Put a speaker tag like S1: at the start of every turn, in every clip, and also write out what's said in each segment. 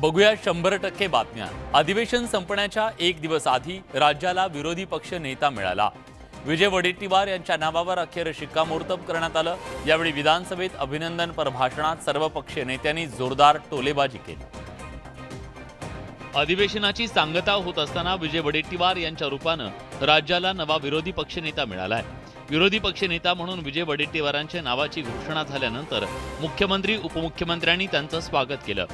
S1: बघूया शंभर टक्के बातम्या. अधिवेशन संपण्याच्या एक दिवस आधी राज्याला विरोधी पक्ष नेता मिळाला. विजय वडेट्टीवार यांच्या नावावर अखेर शिक्कामोर्तब करण्यात आलं. यावेळी विधानसभेत अभिनंदनपर भाषणात सर्वपक्षीय नेत्यांनी जोरदार टोलेबाजी केली. अधिवेशनाची सांगता होत असताना विजय वडेट्टीवार यांच्या रूपानं राज्याला नवा विरोधी पक्षनेता मिळालाय. विरोधी पक्षनेता म्हणून विजय वडेट्टीवारांच्या नावाची घोषणा झाल्यानंतर मुख्यमंत्री उपमुख्यमंत्र्यांनी त्यांचं स्वागत केलं.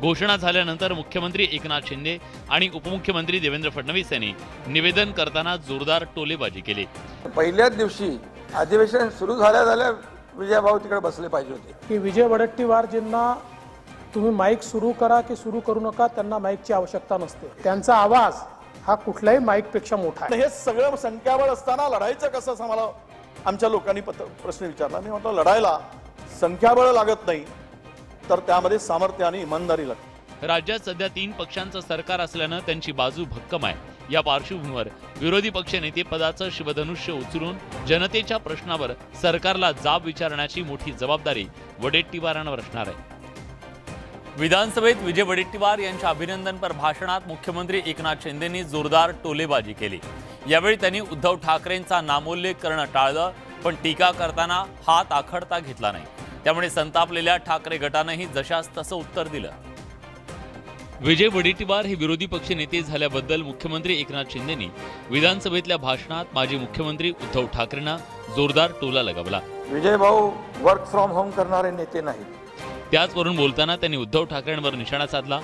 S1: घोषणा झाल्यानंतर मुख्यमंत्री एकनाथ शिंदे आणि उपमुख्यमंत्री देवेंद्र फडणवीस यांनी निवेदन करताना जोरदार टोलेबाजी केली.
S2: पहिल्याच दिवशी अधिवेशन सुरू झाल्या झाल्या विजयभाऊ तिकडे बसले पाहिजे होते.
S3: की विजय वडट्टीवारजींना तुम्ही माईक सुरू करा की सुरू करू नका त्यांना माईकची आवश्यकता नसते. त्यांचा आवाज हा कुठल्याही माईकपेक्षा मोठा आहे.
S4: हे सगळं संख्याबळ असताना लढायचं कसं असं मला आमच्या लोकांनी पत्र प्रश्न विचारला. मी म्हटलं लढायला संख्याबळ लागत नाही. तर त्यामध्ये सामर्थ्य आणि इमानदारी लागते.
S1: राज्यात सध्या तीन पक्षांचं सरकार असल्यानं त्यांची बाजू भक्कम आहे. या पार्श्वभूमीवर विरोधी पक्षनेते पदाचं शिवधनुष्य उचलून जनतेच्या प्रश्नावर सरकारला जाब विचारण्याची मोठी जबाबदारी वडेट्टीवारांवर असणार आहे. विधानसभेत विजय वडेट्टीवार यांच्या अभिनंदनपर भाषणात मुख्यमंत्री एकनाथ शिंदेंनी जोरदार टोलेबाजी केली. यावेळी त्यांनी उद्धव ठाकरेंचा नामोल्लेख करणं टाळलं पण टीका करताना हात आखडता घेतला नाही. त्यामुळे संतापलेल्या ठाकरे गटानंही जशास तसं उत्तर दिलं. विजय वडेट्टीवार हे विरोधी पक्ष नेते झाल्याबद्दल मुख्यमंत्री एकनाथ शिंदेनी विधानसभेतल्या भाषणात माजी मुख्यमंत्री उद्धव ठाकरेंना जोरदार टोला लगावला.
S2: विजयभाऊ वर्क फ्रॉम होम करणारे नेते नाहीत.
S1: त्याचवरून बोलताना त्यांनी उद्धव ठाकरेंवर निशाणा साधला.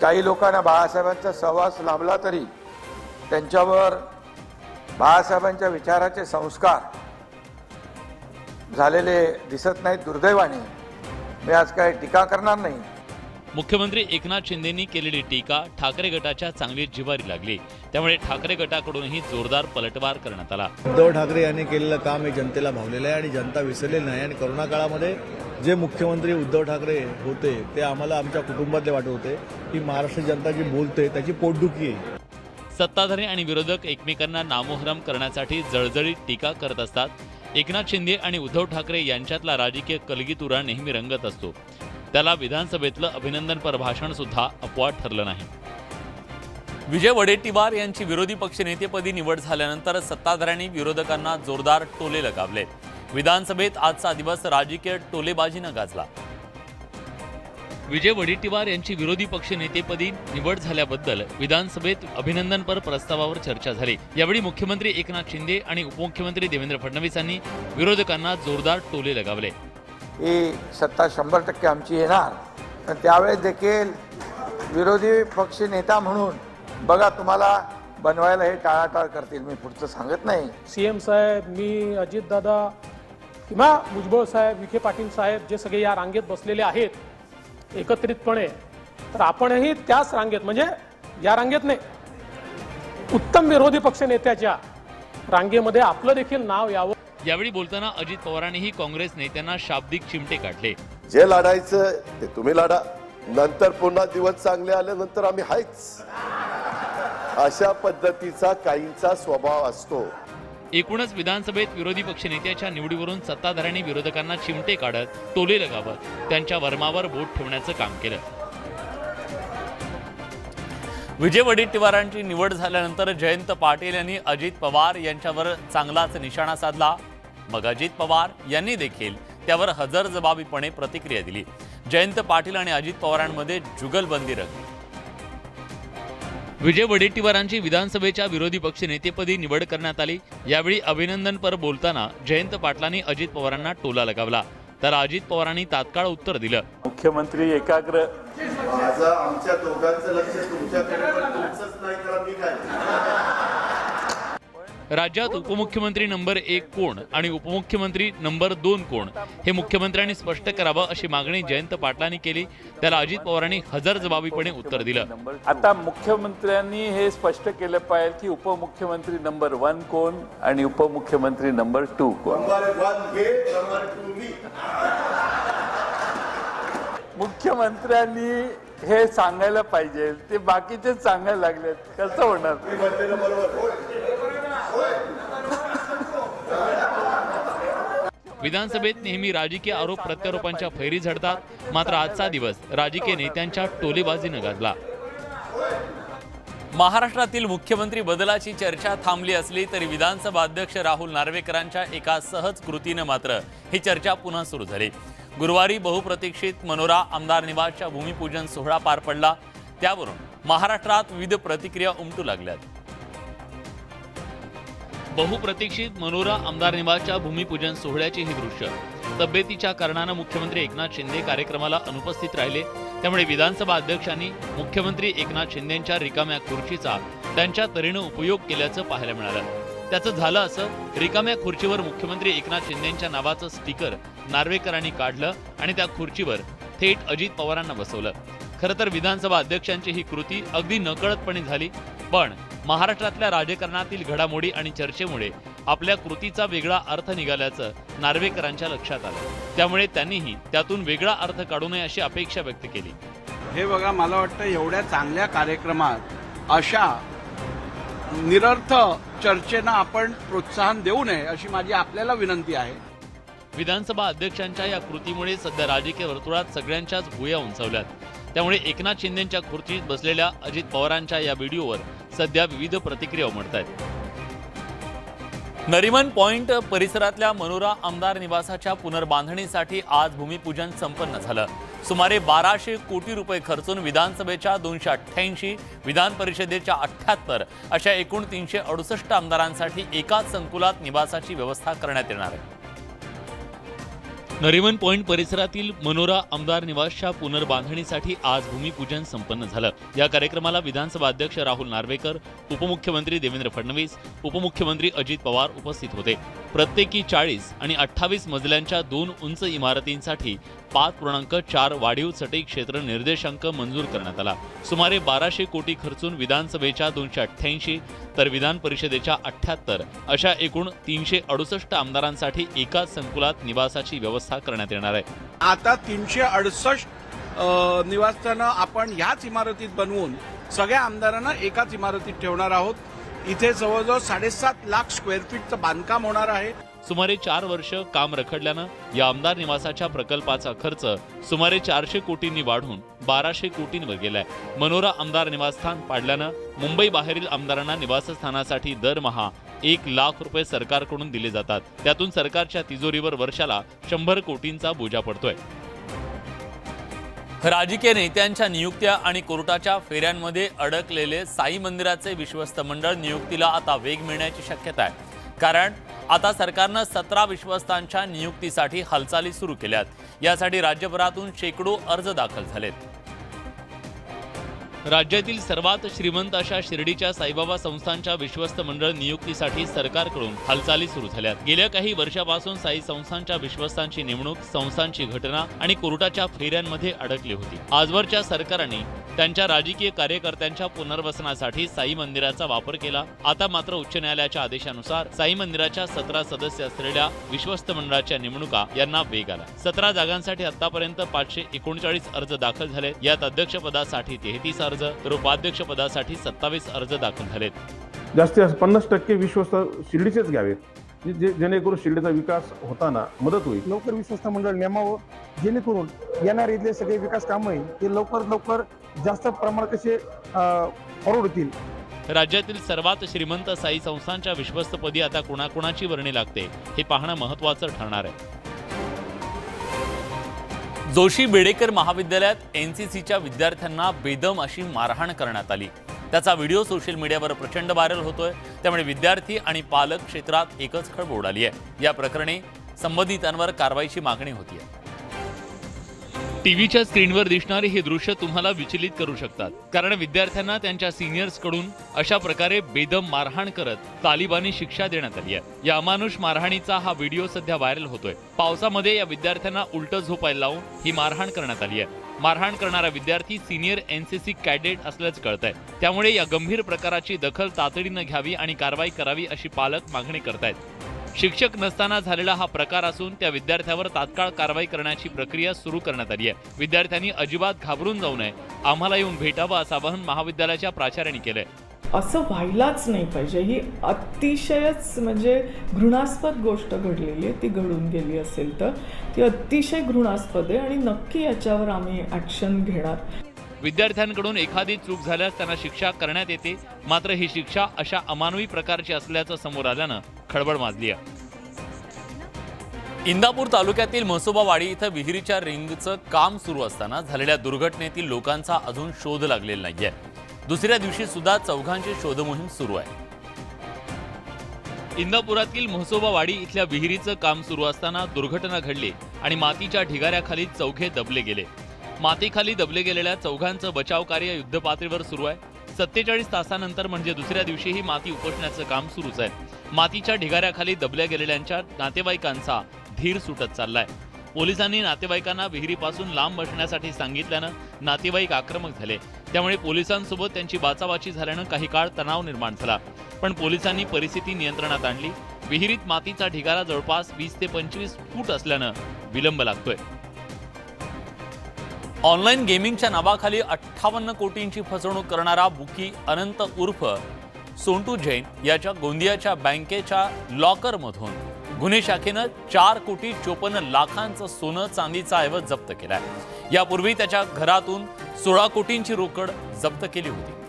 S2: काही लोकांना बाळासाहेबांचा सहवास लाभला तरी त्यांच्यावर बाळासाहेबांच्या विचाराचे संस्कार झालेले दिसत नाहीत दुर्दैवाने. मी आज काय टीका करणार नाही.
S1: मुख्यमंत्री एकनाथ शिंदेंनी केलेली टीका ठाकरे गटाच्या चांगली जिवारी लागली. त्यामुळे ठाकरे गटाकडूनही जोरदार पलटवार करण्यात आला.
S5: उद्धव ठाकरे यांनी केलेलं काम हे जनतेला भावलेलं आहे आणि जनता विसरलेली नाही. आणि करोना काळामध्ये जे मुख्यमंत्री उद्धव ठाकरे होते ते आम्हाला आमच्या कुटुंबातले वाटत होते की महाराष्ट्र जनता जी बोलते त्याची पोटदुखी आहे.
S1: सत्ताधारी आणि विरोधक एकमेकांना नामोहरम करण्यासाठी जळजळीत टीका करत असतात. एकनाथ शिंदे आणि उद्धव ठाकरे यांच्यातला राजकीय कलगीतुरा नेहमी रंगत असतो. त्याला विधानसभेतलं अभिनंदनपर भाषण सुद्धा अपवाद ठरलं नाही. विजय वडेट्टीवार यांची विरोधी पक्षनेतेपदी निवड झाल्यानंतर सत्ताधाऱ्यांनी विरोधकांना जोरदार टोले लगावले. विधानसभेत आजचा दिवस राजकीय टोलेबाजीनं गाजला. विजय वडेट्टीवार यांची विरोधी पक्षनेतेपदी निवड झाल्याबद्दल विधानसभेत अभिनंदनपर प्रस्तावावर चर्चा झाली. यावेळी मुख्यमंत्री एकनाथ शिंदे आणि उपमुख्यमंत्री देवेंद्र फडणवीसांनी विरोधकांना जोरदार टोले लगावले.
S2: ही सत्ता शंभर टक्के आमची येणार. पण त्यावेळेस देखील विरोधी पक्ष नेता म्हणून बघा तुम्हाला बनवायला हे टाळाटाळ करतील. मी पुढचं सांगत नाही.
S3: सीएम साहेब मी अजितदादा किंवा भुजबळ साहेब विखे पाटील साहेब जे सगळे या रांगेत बसलेले आहेत एकत्रितपणे. तर आपणही त्याच रांगेत म्हणजे या रांगेत नाही उत्तम विरोधी पक्ष नेत्याच्या रांगेमध्ये आपलं देखील नाव यावं.
S1: यावेळी बोलताना अजित पवारांनीही काँग्रेस नेत्यांना शाब्दिक चिमटे काढले.
S6: जे लढायचं ते तुम्ही लढा नंतर पुन्हा दिवस चांगले आल्यानंतर आम्ही हायच. अशा पद्धतीचा काहींचा स्वभाव असतो.
S1: एकूणच विधानसभेत विरोधी पक्षनेत्याच्या निवडीवरून सत्ताधाऱ्यांनी विरोधकांना चिमटे काढत टोले लगावत त्यांच्या वर्मावर बोट ठेवण्याचं काम केलं. विजय वडेट्टीवारांची निवड झाल्यानंतर जयंत पाटील यांनी अजित पवार यांच्यावर चांगलाच निशाणा साधला. मग अजित पवार यांनी देखील त्यावर हजरजबाबीपणे प्रतिक्रिया दिली. जयंत पाटील आणि अजित पवारांमध्ये जुगलबंदी रंगली. विजय वडेट्टीवारांची विधानसभेच्या विरोधी पक्षनेतेपदी निवड करण्यात आली. यावेळी अभिनंदनपर बोलताना जयंत पाटलांनी अजित पवारांना टोला लगावला. तर अजित पवारांनी तात्काळ उत्तर दिलं.
S4: मुख्यमंत्री एकाग्र
S6: माझं आमच्या दोघांचं लक्ष तुमच्याकडे पण तुमचंच नाही तर आम्ही काय
S1: राज्यात उपमुख्यमंत्री नंबर एक कोण आणि उपमुख्यमंत्री नंबर दोन कोण हे मुख्यमंत्र्यांनी स्पष्ट करावं अशी मागणी जयंत पाटलांनी केली. त्याला अजित पवारांनी हजरजबाबीपणे उत्तर दिलं.
S7: आता मुख्यमंत्र्यांनी हे स्पष्ट केलं पाहिजे की उपमुख्यमंत्री नंबर वन कोण आणि उपमुख्यमंत्री नंबर टू कोण?
S6: वन
S7: मुख्यमंत्र्यांनी हे सांगायला पाहिजे ते बाकीचे सांगायला लागलेत. कसं होणार?
S1: विधानसभेत नेहमी राजकीय आरोप प्रत्यारोपांच्या फैरी झडतात. मात्र आजचा दिवस राजकीय नेत्यांच्या टोलेबाजीनं गाजला. महाराष्ट्रातील मुख्यमंत्री बदलाची चर्चा थांबली असली तरी विधानसभा अध्यक्ष राहुल नार्वेकरांच्या एका सहज कृतीनं मात्र ही चर्चा पुन्हा सुरू झाली. गुरुवारी बहुप्रतीक्षित मनोरा आमदार निवासच्या भूमिपूजन सोहळा पार पडला. त्यावरून महाराष्ट्रात विविध प्रतिक्रिया उमटू लागल्यात. बहुप्रतीक्षित मनोरा आमदार निवासच्या भूमिपूजन सोहळ्याचे हे दृश्य. तब्येतीच्या कारणानं मुख्यमंत्री एकनाथ शिंदे कार्यक्रमाला अनुपस्थित राहिले. त्यामुळे विधानसभा अध्यक्षांनी मुख्यमंत्री एकनाथ शिंदेंच्या रिकाम्या खुर्चीचा त्यांच्या तऱ्हेनं उपयोग केल्याचं पाहायला मिळालं. त्याचं झालं असं रिकाम्या खुर्चीवर मुख्यमंत्री एकनाथ शिंदेंच्या नावाचं स्टिकर नार्वेकरांनी काढलं आणि त्या खुर्चीवर थेट अजित पवारांना बसवलं. खरं तर विधानसभा अध्यक्षांची ही कृती अगदी नकळतपणे झाली पण महाराष्ट्रातल्या राजकारणातील घडामोडी आणि चर्चेमुळे आपल्या कृतीचा वेगळा अर्थ निघाल्याचं नार्वेकरांच्या लक्षात आलं. त्यामुळे त्यांनीही त्यातून वेगळा अर्थ काढू नये अशी अपेक्षा व्यक्त केली.
S8: हे बघा मला वाटतं एवढ्या चांगल्या कार्यक्रमात अशा निरर्थ चर्चेनं आपण प्रोत्साहन देऊ नये अशी माझी आपल्याला विनंती आहे.
S1: विधानसभा अध्यक्षांच्या या कृतीमुळे सध्या राजकीय वर्तुळात सगळ्यांच्याच भुया उंचावल्यात. त्यामुळे एकनाथ शिंदेच्या खुर्चीत बसलेल्या अजित पवारांच्या या व्हिडिओवर सध्या विविध प्रतिक्रिया उमटत आहेत. नरिमन पॉइंट परिसरातल्या मनोरा आमदार निवासाच्या पुनर्बांधणीसाठी आज भूमिपूजन संपन्न झालं. सुमारे बाराशे कोटी रुपये खर्चून विधानसभेच्या दोनशे अठ्ठ्याऐंशी विधान परिषदेच्या अठ्ठ्याहत्तर अशा एकूण तीनशे अडुसष्ट आमदारांसाठी एकाच संकुलात निवासाची व्यवस्था करण्यात येणार आहे. नरिमन पॉइंट परिसरातील मनोरा आमदार निवासच्या पुनर्बांधणीसाठी आज भूमिपूजन संपन्न झालं. या कार्यक्रमाला विधानसभा अध्यक्ष राहुल नार्वेकर उपमुख्यमंत्री देवेंद्र फडणवीस उपमुख्यमंत्री अजित पवार उपस्थित होते. प्रत्येकी चाळीस आणि अठ्ठावीस मजल्यांच्या दोन उंच इमारतींसाठी पाच पूर्णांक चार वाढीव चटई क्षेत्र निर्देशांक मंजूर करण्यात आला. सुमारे बाराशे कोटी खर्चून विधानसभेच्या दोनशे अठ्ठ्याऐंशी तर विधान परिषदेच्या अठ्ठ्याहत्तर अशा एकूण तीनशे अडुसष्ट आमदारांसाठी एकाच संकुलात निवासाची व्यवस्था करण्यात येणार आहे.
S8: आता तीनशे अडुसष्ट निवासस्थानं आपण ह्याच इमारतीत बनवून सगळ्या आमदारांना एकाच इमारतीत ठेवणार आहोत. इथे जवळजवळ साडेसात लाख स्क्वेअर फीटचं बांधकाम होणार आहे.
S1: सुमारे चार वर्ष काम रखडल्यानं या आमदार निवासाच्या प्रकल्पाचा खर्च सुमारे चारशे कोटींनी वाढून बाराशे कोटींवर गेलाय. मनोरा आमदार निवासस्थान पाडल्यानं मुंबई बाहेरील आमदारांना निवासस्थानासाठी दरमहा एक लाख रुपये सरकारकडून दिले जातात. त्यातून सरकारच्या तिजोरीवर वर्षाला शंभर कोटींचा बोजा पडतोय. राजकीय नेत्यांच्या नियुक्त्या आणि कोर्टाच्या फेऱ्यांमध्ये अडकलेले साई मंदिराचे विश्वस्त मंडळ नियुक्तीला आता वेग मिळण्याची शक्यता आहे. कारण आता सरकारनं सतरा विश्वस्तांच्या नियुक्तीसाठी हालचाली सुरू केल्यात. यासाठी राज्यभरातून शेकडो अर्ज दाखल झालेत. राज्यातील सर्वात श्रीमंत अशा शिर्डीच्या साईबाबा संस्थांच्या विश्वस्त मंडळ नियुक्तीसाठी सरकारकडून हालचाली सुरू झाल्यात. गेल्या काही वर्षापासून साई संस्थांच्या विश्वस्तांची नेमणूक संस्थांची घटना आणि कोर्टाच्या फेऱ्यांमध्ये अडकली होती. आजवरच्या सरकारने त्यांच्या राजकीय कार्यकर्त्यांच्या पुनर्वसनासाठी साई मंदिराचा वापर केला. आता मात्र उच्च न्यायालयाच्या आदेशानुसार साई मंदिराच्या सतरा सदस्य असलेल्या विश्वस्त मंडळाच्या नेमणुका यांना वेग आला. सतरा जागांसाठी आतापर्यंत पाचशे एकोणचाळीस अर्ज दाखल झाले. यात अध्यक्षपदासाठी तेहतीस अर्ज तर उपाध्यक्षपदासाठी सत्तावीस अर्ज दाखल झालेत.
S9: जास्तीत जास्त पन्नास टक्के विश्वस्त शिर्डीचेच घ्यावेत. जे- जे जेणेकरून शिर्डीचा विकास होताना मदत होईल.
S10: लवकर विश्वस्त मंडळ नेमावं जेणेकरून येणार इथले सगळे विकास कामं आहे ते लवकर लवकर जास्त प्रमाणात कसे फॉरवर्ड होतील
S1: राज्यातील सर्वात श्रीमंत साई संस्थांच्या विश्वस्तपदी आता कुणाकुणाची वर्णी लागते हे पाहणं महत्वाचं ठरणार आहे. जोशी बेडेकर महाविद्यालयात एन सी सीच्या विद्यार्थ्यांना बेदम अशी मारहाण करण्यात आली. त्याचा व्हिडिओ सोशल मीडियावर प्रचंड व्हायरल होतोय. त्यामुळे विद्यार्थी आणि पालक क्षेत्रात एकच खळबळ उडाली आहे. या प्रकरणी संबंधितांवर कारवाईची मागणी होती आहे टीव्हीच्या स्क्रीनवर दिसणारे हे दृश्य तुम्हाला विचलित करू शकतात. कारण विद्यार्थ्यांना त्यांच्या सिनियर्सकडून अशा प्रकारे बेदम मारहाण करत तालिबानी शिक्षा देण्यात आली आहे. या अमानुष मारहाणीचा हा व्हिडिओ सध्या व्हायरल होतोय. पावसामध्ये या विद्यार्थ्यांना उलट झोपायला लावून ही मारहाण करण्यात आली आहे. मारहाण करणारा विद्यार्थी सिनियर एनसीसी कॅडेट असल्याचं कळत आहे त्यामुळे या गंभीर प्रकाराची दखल तातडीनं घ्यावी आणि कारवाई करावी अशी पालक मागणी करतायत. शिक्षक नसताना झालेला हा प्रकार असून त्या विद्यार्थ्यावर तात्काळ कारवाई करण्याची प्रक्रिया सुरू करण्यात आली आहे. विद्यार्थ्यांनी अजिबात घाबरून जाऊ नये. आम्हाला येऊन भेटावं असं आवाहन महाविद्यालयाच्या प्राचार्यांनी केलंय.
S11: असं व्हायलाच नाही पाहिजे. ही अतिशयच म्हणजे घृणास्पद गोष्ट घडलेली आहे. ती घडून गेली असेल तर. ती अतिशय घृणास्पद आहे आणि नक्की याच्यावर आम्ही ॲक्शन घेणार.
S1: विद्यार्थ्यांकडून एखादी चूक झाल्यास त्यांना शिक्षा करण्यात येते. मात्र ही शिक्षा अशा अमानवी प्रकारची असल्याचं समोर आल्यानं खळबळ माजली आहे. इंदापूर तालुक्यातील म्हसोबावाडी इथं विहिरीच्या रिंगचं काम सुरू असताना झालेल्या दुर्घटनेतील लोकांचा अजून शोध लागलेला नाहीये. दुसऱ्या दिवशी सुद्धा चौघांची शोध मोहीम सुरू आहे. इंदापुरातील म्हसोबावाडी इथल्या विहिरीचं काम सुरू असताना दुर्घटना घडली आणि मातीच्या ढिगाऱ्याखाली चौघे दबले गेले. मातीखाली दबले गेलेल्या चौघांचं बचाव कार्य युद्धपातळीवर सुरू आहे. सत्तेचाळीस तासानंतर म्हणजे दुसऱ्या दिवशीही माती उपसण्याचं काम सुरूच आहे. मातीच्या ढिगाऱ्याखाली दबल्या गेलेल्यांच्या नातेवाईकांचा धीर सुटत चाललाय. पोलिसांनी नातेवाईकांना विहिरीपासून लांब बसण्यासाठी सांगितल्यानं नातेवाईक आक्रमक झाले. त्यामुळे पोलिसांसोबत त्यांची बाचाबाची झाल्यानं काही काळ तणाव निर्माण झाला. पण पोलिसांनी परिस्थिती नियंत्रणात आणली. विहिरीत मातीचा ढिगारा जवळपास वीस ते पंचवीस फूट असल्यानं विलंब लागतोय. ऑनलाईन गेमिंगच्या नावाखाली अठ्ठावन्न कोटींची फसवणूक करणारा बुकी अनंत उर्फ सोंटू जैन याच्या गोंदियाच्या बँकेच्या लॉकरमधून गुन्हे शाखेनं चार कोटी चोपन्न लाखांचं सोनं चांदीचा ऐवज जप्त केलाय. यापूर्वी त्याच्या घरातून सोळा कोटींची रोकड जप्त केली होती.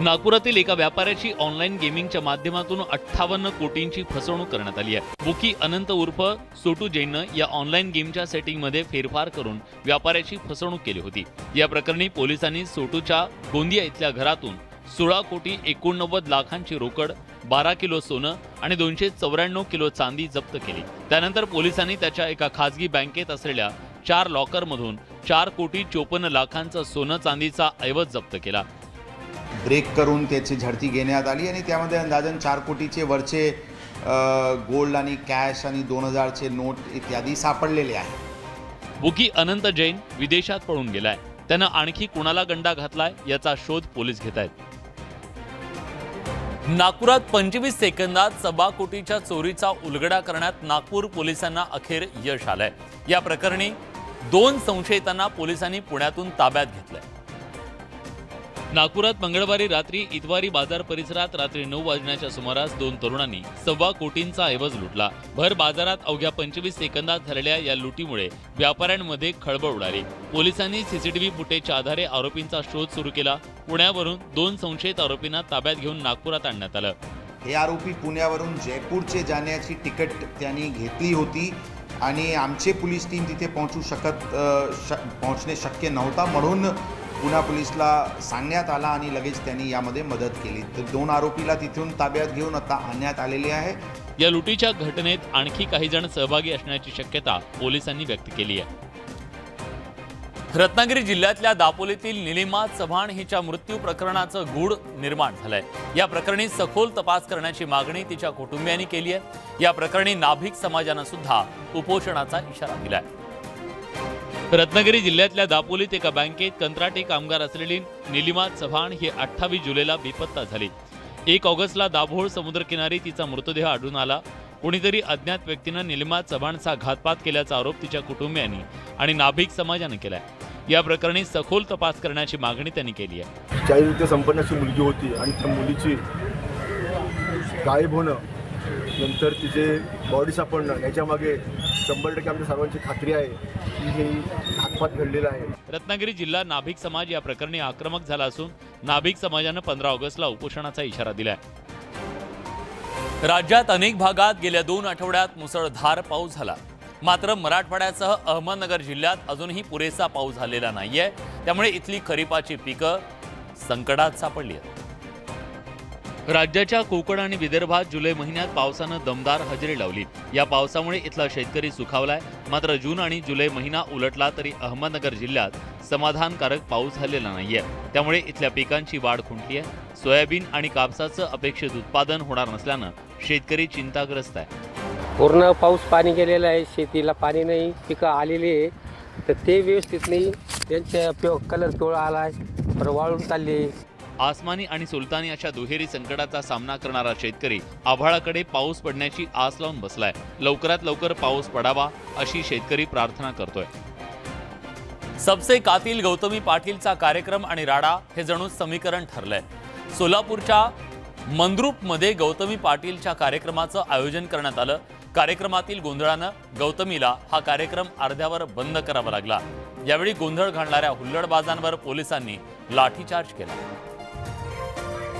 S1: नागपुरातील एका व्यापाऱ्याची ऑनलाईन गेमिंगच्या माध्यमातून अठ्ठावन्न कोटींची फसवणूक करण्यात आली आहे. बुकी अनंत उर्फ सोटू जैननं या ऑनलाईन गेमच्या सेटिंगमध्ये फेरफार करून व्यापाऱ्याची फसवणूक केली होती. या प्रकरणी पोलिसांनी सोटूच्या गोंदिया इथल्या घरातून सोळा कोटी एकोणनव्वद लाखांची रोकड बारा किलो सोनं आणि दोनशे चौऱ्याण्णव किलो चांदी जप्त केली. त्यानंतर पोलिसांनी त्याच्या एका खासगी बँकेत असलेल्या चार लॉकरमधून चार कोटी चोपन्न लाखांचं सोनं चांदीचा ऐवज जप्त केला.
S12: ब्रेक करून त्याची झडती घेण्यात आली आणि त्यामध्ये अंदाजन चार कोटीचे वरचे गोल्ड आणि कॅश आणि दोन हजारचे नोट इत्यादी सापडलेले आहे
S1: बुकी अनंत जैन विदेशात पळून गेलाय. त्यानं आणखी कुणाला गंडा घातलाय याचा शोध पोलीस घेत आहेत. नागपुरात पंचवीस सेकंदात सव्वा कोटीच्या चोरीचा उलगडा करण्यात नागपूर पोलिसांना अखेर यश आलंय. या प्रकरणी दोन संशयितांना पोलिसांनी पुण्यातून ताब्यात घेतलंय. नागपुरात मंगळवारी रात्री इतवारी बाजार परिसरात रात्री नऊ वाजण्याच्या सुमारास दोन तरुणांनी सव्वा कोटींचा ऐवज लुटला. भर बाजारात अवघ्या पंचवीस सेकंदात झालेल्या या लुटीमुळे व्यापाऱ्यांमध्ये खळबळ उडाली. पोलिसांनी सीसीटीव्ही फुटेजच्या आधारे आरोपींचा शोध सुरू केला. पुण्यावरून दोन संशयित आरोपींना ताब्यात घेऊन नागपुरात आणण्यात आलं.
S12: हे आरोपी पुण्यावरून जयपूरचे जाण्याची तिकीट त्यांनी घेतली होती आणि आमचे पोलीस टीम तिथे पोहोचू शकत श पोहोचणे शक्य नव्हता. म्हणून पुणा पोलीसला सांगण्यात आला आणि लगेच त्यांनी यामध्ये मदत केली. तर दोन आरोपीला तिथून ताब्यात घेऊन आता आणण्यात आलेले आहे.
S1: या लुटीच्या घटनेत आणखी काही जण सहभागी असण्याची शक्यता पोलिसांनी व्यक्त केली आहे. रत्नागिरी जिल्ह्यातल्या दापोलीतील निलिमा चव्हाण हिच्या मृत्यू प्रकरणाचं गूढ निर्माण झालंय. या प्रकरणी सखोल तपास करण्याची मागणी तिच्या कुटुंबियांनी केली आहे. या प्रकरणी नाभिक समाजानं सुद्धा उपोषणाचा इशारा दिलाय. रत्नागिरी जिल्ह्यातल्या दापोलीत एका बँकेत कंत्राटी कामगार असलेली निलिमा चव्हाण ही अठ्ठावीस जुलैला बेपत्ता झाली. एक ऑगस्टला दाभोळ समुद्रकिनारी तिचा मृतदेह आढळून आला. कोणीतरी अज्ञात व्यक्तीनं निलिमा चव्हाणचा घातपात केल्याचा आरोप तिच्या कुटुंबियांनी आणि नाभिक समाजानं केलाय. या प्रकरणी सखोल तपास करण्याची मागणी त्यांनी केली आहे.
S9: चाळीस संपन्न अशी मुलगी होती आणि त्या मुलीची गायब होणं नंतर तिचे बॉडी सापडणं याच्यामागे शंभर टक्के आमच्या सर्वांची खात्री आहे की हे घातपात घडलेलं आहे.
S1: रत्नागिरी जिल्हा नाभिक समाज या प्रकरणी आक्रमक झाला असून नाभिक समाजानं पंधरा ऑगस्टला उपोषणाचा इशारा दिलाय. राज्यात अनेक भागात गेल्या दोन आठवड्यात मुसळधार पाऊस झाला. मात्र मराठवाड्यासह अहमदनगर जिल्ह्यात अजूनही पुरेसा पाऊस झालेला नाहीये. त्यामुळे इथली खरीपाची पिकं संकटात सापडली आहेत. राज्याच्या कोकण आणि विदर्भात जुलै महिन्यात पावसानं दमदार हजेरी लावली. या पावसामुळे इथला शेतकरी सुखावलाय. मात्र जून आणि जुलै महिना उलटला तरी अहमदनगर जिल्ह्यात समाधानकारक पाऊस झालेला नाहीये. त्यामुळे इथल्या पिकांची वाढ खुंटली आहे. सोयाबीन आणि कापसाचं अपेक्षित उत्पादन होणार नसल्यानं शेतकरी चिंताग्रस्त आहे.
S13: पूर्ण पाऊस पाणी गेलेलं आहे. शेतीला पाणी नाही. पिकं आलेली आहे. तर ते व्यवस्थित नाही. त्यांच्या कलर पिवळा आला आहे वाळून चालली
S1: आसमानी आणि सुलतानी अशा दुहेरी संकटाचा सामना करणारा शेतकरी आभाळाकडे पाऊस पडण्याची आस लावून बसलाय. लवकरात लवकर पाऊस पडावा अशी शेतकरी प्रार्थना करतोय. सबसे कातील गौतमी पाटीलचा कार्यक्रम आणि राडा हे जणू समीकरण ठरलंय. सोलापूरच्या मंद्रुपमध्ये गौतमी पाटीलच्या कार्यक्रमाचं आयोजन करण्यात आलं. कार्यक्रमातील गोंधळानं गौतमीला हा कार्यक्रम अर्ध्यावर बंद करावा लागला. यावेळी गोंधळ घालणाऱ्या हुल्लडबाजांवर पोलिसांनी लाठीचार्ज केला.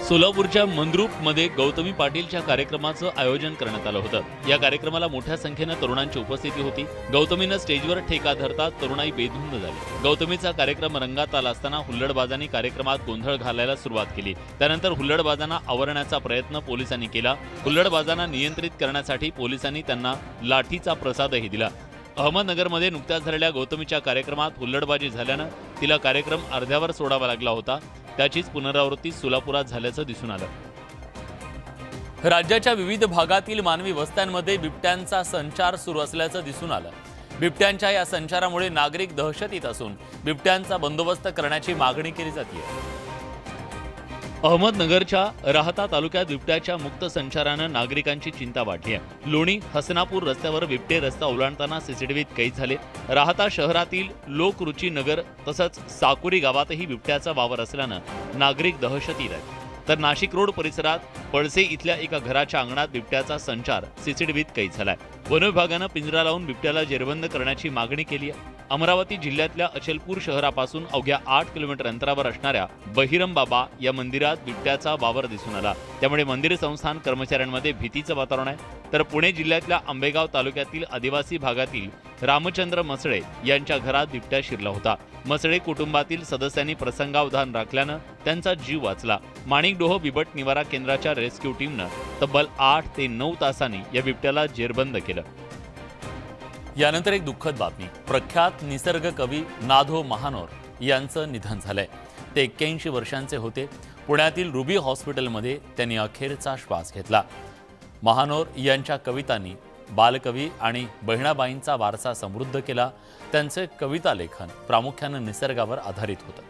S1: सोलापूरच्या मंद्रुपमध्ये गौतमी पाटीलच्या कार्यक्रमाचं आयोजन करण्यात आलं होतं. या कार्यक्रमाला मोठ्या संख्येनं तरुणांची उपस्थिती होती. गौतमीनं स्टेजवर ठेका धरता तरुणाई बेधुंद झाली. गौतमीचा कार्यक्रम रंगात आला असताना हुल्लडबाजांनी कार्यक्रमात गोंधळ घालायला सुरुवात केली. त्यानंतर हुल्लडबाजांना आवरण्याचा प्रयत्न पोलिसांनी केला. हुल्लडबाजांना नियंत्रित करण्यासाठी पोलिसांनी त्यांना लाठीचा प्रसादही दिला. अहमदनगरमध्ये नुकत्याच झालेल्या गौतमीच्या कार्यक्रमात हुल्लडबाजी झाल्यानं तिला कार्यक्रम अर्ध्यावर सोडावा लागला होता. त्याचीच पुनरावृत्ती सोलापुरात झाल्याचं दिसून आलं. राज्याच्या विविध भागातील मानवी वस्त्यांमध्ये बिबट्यांचा संचार सुरू असल्याचं दिसून आलं. बिबट्यांच्या या संचारामुळे नागरिक दहशतीत असून बिबट्यांचा बंदोबस्त करण्याची मागणी केली जाते अहमदनगरच्या राहता तालुक्यात बिबट्याच्या मुक्त संचारानं नागरिकांची चिंता वाढली आहे. लोणी हसनापूर रस्त्यावर बिबटे रस्ता ओलांडताना सीसीटीव्हीत कैद झाले. राहता शहरातील लोकरुची नगर तसंच साकुरी गावातही बिबट्याचा वावर असल्यानं नागरिक दहशतीत आहेत. तर नाशिक रोड परिसरात पळसे इथल्या एका घराच्या अंगणात बिबट्याचा संचार सीसीटीव्हीत कैद झालाय. वन विभागानं पिंजरा लावून बिबट्याला जेरबंद करण्याची मागणी केली आहे. अमरावती जिल्ह्यातल्या अचलपूर शहरापासून अवघ्या आठ किलोमीटर अंतरावर असणाऱ्या बहिरम बाबा या मंदिरात बिबट्याचा वावर दिसून आला. त्यामुळे मंदिर संस्थान कर्मचाऱ्यांमध्ये भीतीचं वातावरण आहे. तर पुणे जिल्ह्यातल्या आंबेगाव तालुक्यातील आदिवासी भागातील रामचंद्र मसळे यांच्या घरात बिबट्या शिरला होता. मसळे कुटुंबातील सदस्यांनी प्रसंगावधान राखल्यानं त्यांचा जीव वाचला. माणिकडोह बिबट निवारा केंद्राच्या रेस्क्यू टीमनं तब्बल आठ ते नऊ तासांनी या बिबट्याला जेरबंद केलं. यानंतर एक दुःखद बातमी. प्रख्यात निसर्ग कवी नाधो महानोर यांचं निधन झालंय. ते एक्क्याऐंशी वर्षांचे होते. पुण्यातील रुबी हॉस्पिटलमध्ये त्यांनी अखेरचा श्वास घेतला. महानोर यांच्या कवितांनी बालकवी आणि बहिणाबाईंचा वारसा समृद्ध केला. त्यांचे कविता लेखन प्रामुख्यानं निसर्गावर आधारित होतं.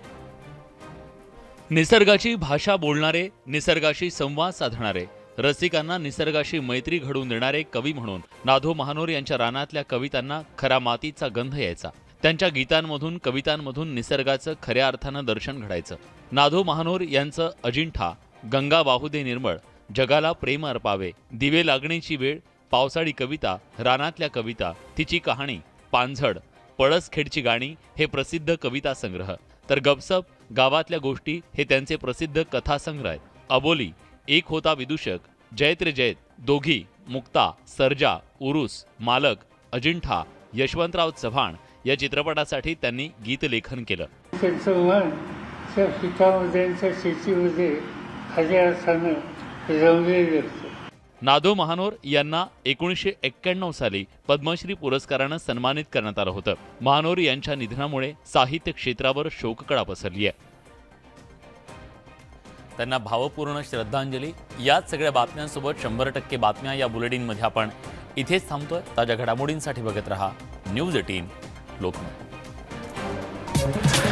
S1: निसर्गाची भाषा बोलणारे निसर्गाशी संवाद साधणारे रसिकांना निसर्गाशी मैत्री घडवून देणारे कवी म्हणून नाधो महानोर यांच्या रानातल्या कवितांना खरा मातीचा गंध यायचा. त्यांच्या गीतांमधून कवितांमधून निसर्गाचं खऱ्या अर्थानं दर्शन घडायचं. नाधो महानोर यांचं अजिंठा गंगा वाहुदे निर्मळ जगाला प्रेम अर्पावे दिवे लागण्याची वेळ पावसाळी कविता रानातल्या कविता तिची कहाणी पानझड पळसखेडची गाणी हे प्रसिद्ध कविता संग्रह. तर गपसप गावातल्या गोष्टी हे त्यांचे प्रसिद्ध कथासंग्रह आहेत. अबोली एक होता विदूषक जयत रे जयत दोघी मुक्ता सर्जा उरुस मालक अजिंठा यशवंतराव चव्हाण या चित्रपटासाठी त्यांनी गीतलेखन केलं.
S14: त्यांचं मन त्या पिकामध्ये आणि त्या शेतीमध्ये खऱ्या अर्थानं रमलेलं असतं
S1: नादो महानोर यांना एकोणीसशे एक्क्याण्णव साली पद्मश्री पुरस्कारानं सन्मानित करण्यात आलं होतं. महानोर यांच्या निधनामुळे साहित्य क्षेत्रावर शोककळा पसरली आहे. त्यांना भावपूर्ण श्रद्धांजली. याच सगळ्या बातम्यांसोबत शंभर टक्के बातम्या या बुलेटिनमध्ये आपण इथेच थांबतोय. ताज्या घडामोडींसाठी बघत रहा. News eighteen Lokmat.